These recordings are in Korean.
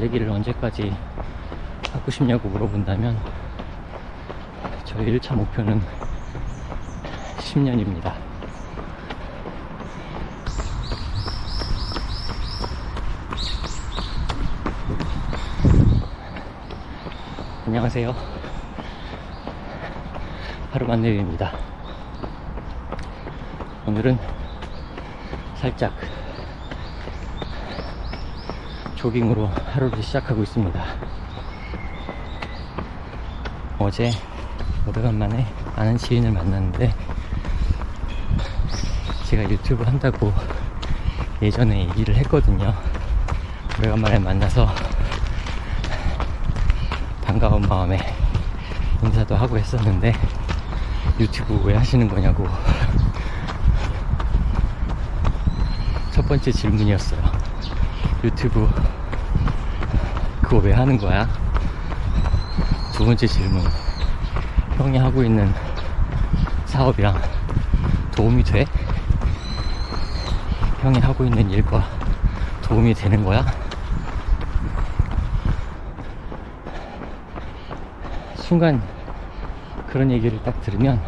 달리기를 언제까지 하고 싶냐고 물어본다면 저의 1차 목표는 10년입니다. 안녕하세요. 하루만 내입니다 오늘은 살짝 조깅으로 하루를 시작하고 있습니다. 어제 오래간만에 아는 지인을 만났는데 제가 유튜브 한다고 예전에 얘기를 했거든요. 오래간만에 만나서 반가운 마음에 인사도 하고 했었는데 유튜브 왜 하시는 거냐고 첫 번째 질문이었어요. 유튜브 그거 왜 하는 거야? 두 번째 질문 형이 하고 있는 사업이랑 도움이 돼? 형이 하고 있는 일과 도움이 되는 거야? 순간 그런 얘기를 딱 들으면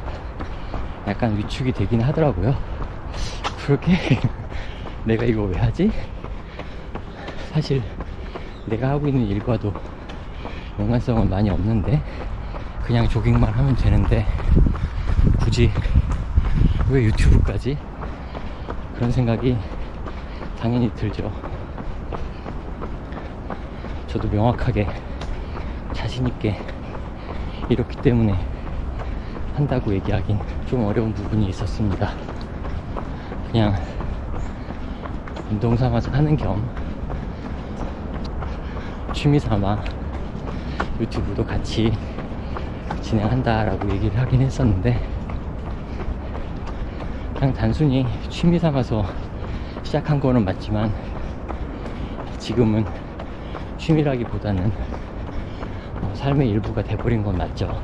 약간 위축이 되긴 하더라고요. 그렇게 내가 이거 왜 하지? 사실 내가 하고 있는 일과도 연관성은 많이 없는데 그냥 조깅만 하면 되는데 굳이 왜 유튜브까지 그런 생각이 당연히 들죠. 저도 명확하게 자신있게 이렇기 때문에 한다고 얘기하긴 좀 어려운 부분이 있었습니다. 그냥 운동 삼아서 하는 겸 취미 삼아 유튜브도 같이 진행한다라고 얘기를 하긴 했었는데 그냥 단순히 취미 삼아서 시작한 거는 맞지만 지금은 취미라기보다는 어, 삶의 일부가 돼버린 건 맞죠.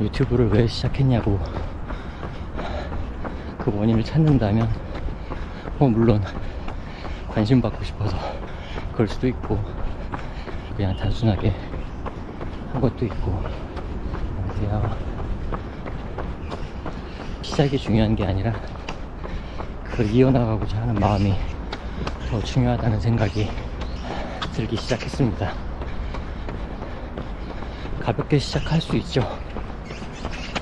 유튜브를 왜 시작했냐고 그 원인을 찾는다면 뭐 물론 관심 받고 싶어서 그럴 수도 있고 그냥 단순하게 한 것도 있고 안녕하세요 시작이 중요한 게 아니라 그걸 이어나가고자 하는 마음이 더 중요하다는 생각이 들기 시작했습니다 가볍게 시작할 수 있죠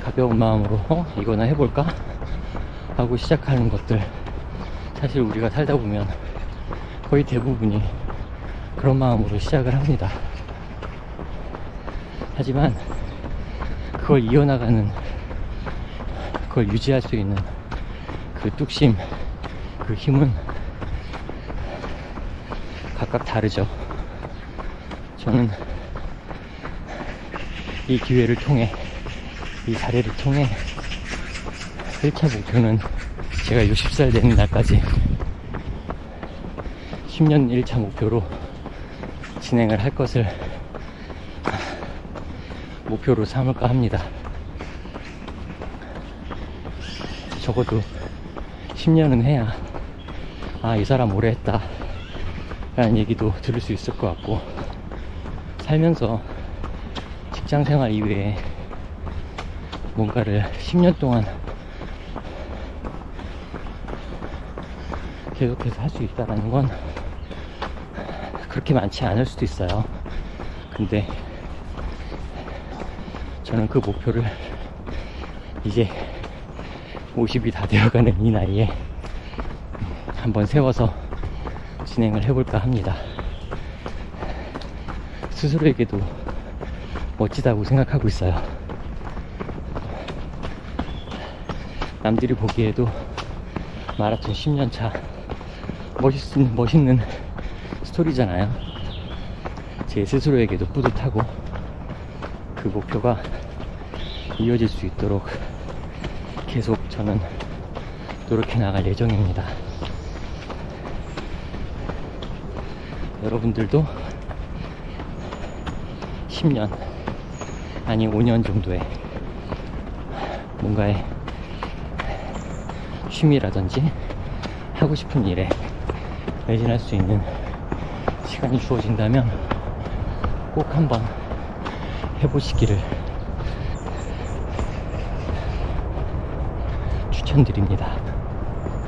가벼운 마음으로 어? 이거나 해볼까? 하고 시작하는 것들 사실 우리가 살다 보면 거의 대부분이 그런 마음으로 시작을 합니다. 하지만 그걸 이어나가는 그걸 유지할 수 있는 그 뚝심 그 힘은 각각 다르죠. 저는 이 기회를 통해 이 자리를 통해 1차 목표는 제가 60살 되는 날까지 10년 1차 목표로 진행을 할 것을 목표로 삼을까 합니다. 적어도 10년은 해야 아, 이 사람 오래 했다. 라는 얘기도 들을 수 있을 것 같고 살면서 직장 생활 이외에 뭔가를 10년 동안 계속해서 할 수 있다는 건 그렇게 많지 않을 수도 있어요. 근데 저는 그 목표를 이제 50이 다 되어가는 이 나이에 한번 세워서 진행을 해볼까 합니다. 스스로에게도 멋지다고 생각하고 있어요. 남들이 보기에도 마라톤 10년 차 멋있는, 멋있는 스토리잖아요. 제 스스로에게도 뿌듯하고 그 목표가 이어질 수 있도록 계속 저는 노력해 나갈 예정입니다. 여러분들도 10년, 아니 5년 정도의 뭔가의 취미라든지 하고 싶은 일에 매진할 수 있는 시간이 주어진다면 꼭 한번 해보시기를 추천드립니다.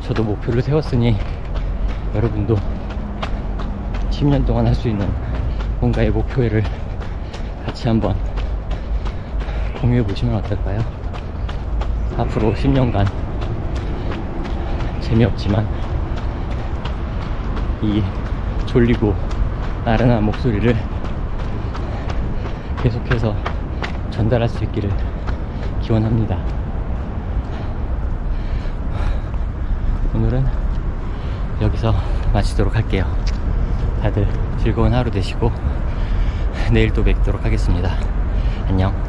저도 목표를 세웠으니 여러분도 10년 동안 할 수 있는 뭔가의 목표를 같이 한번 공유해 보시면 어떨까요? 앞으로 10년간 재미없지만 이 졸리고 나른한 목소리를 계속해서 전달할 수 있기를 기원합니다. 오늘은 여기서 마치도록 할게요. 다들 즐거운 하루 되시고 내일 또 뵙도록 하겠습니다. 안녕.